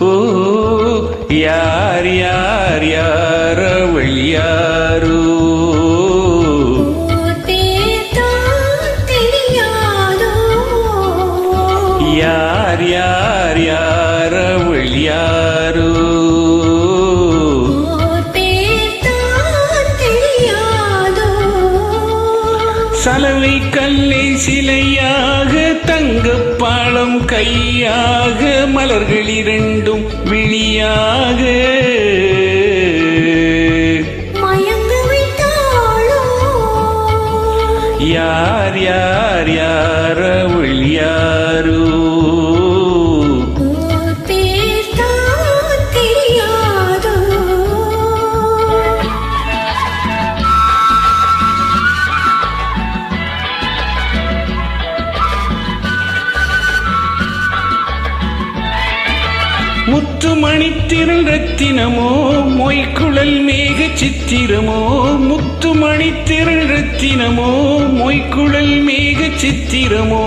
ஓ யார் யார் யார்? அவள் யாரோ யார் யார் யார் அவள் யார்? சலவை கல்லை சிலையாக தங்கப்பாளம் கையாக மலர்கள் இரண்டும் விழியாக. யார் யார் யார் அவள் யாரோ? முத்து மணித்திரள் ரத்தினமோ மொய்க்குழல் மேக சித்திரமோ முத்து மணித்திரள் ரத்தினமோ மொய்க்குழல் மேக சித்திரமோ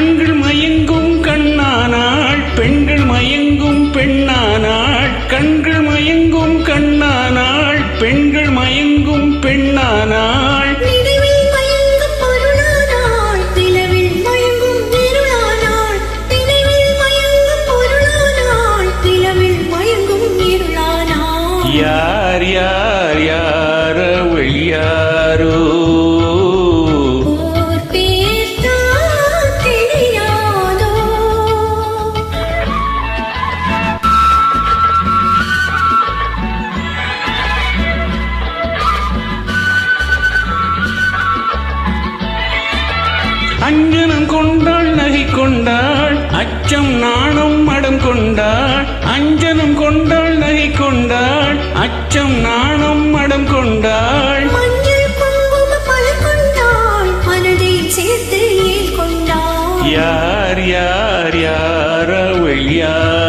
கண்கள் மயங்கும் கண்ணானாள் பெண்கள் மயங்கும் பெண்ணானாள் கண்கள் மயங்கும் கண்ணானாள் பெண்கள் மயங்கும் பெண்ணானாள் யார் யார் யார் யாரோ. அஞ்சனம் கொண்டாள் நகை கொண்டாள் அச்சம் நாணம் மடம் கொண்டாள். அஞ்சனம் கொண்டாள் நகை கொண்டாள் அச்சம் நாணம் மடம் கொண்டாள். யார் யார் யார் அவள் யாரோ?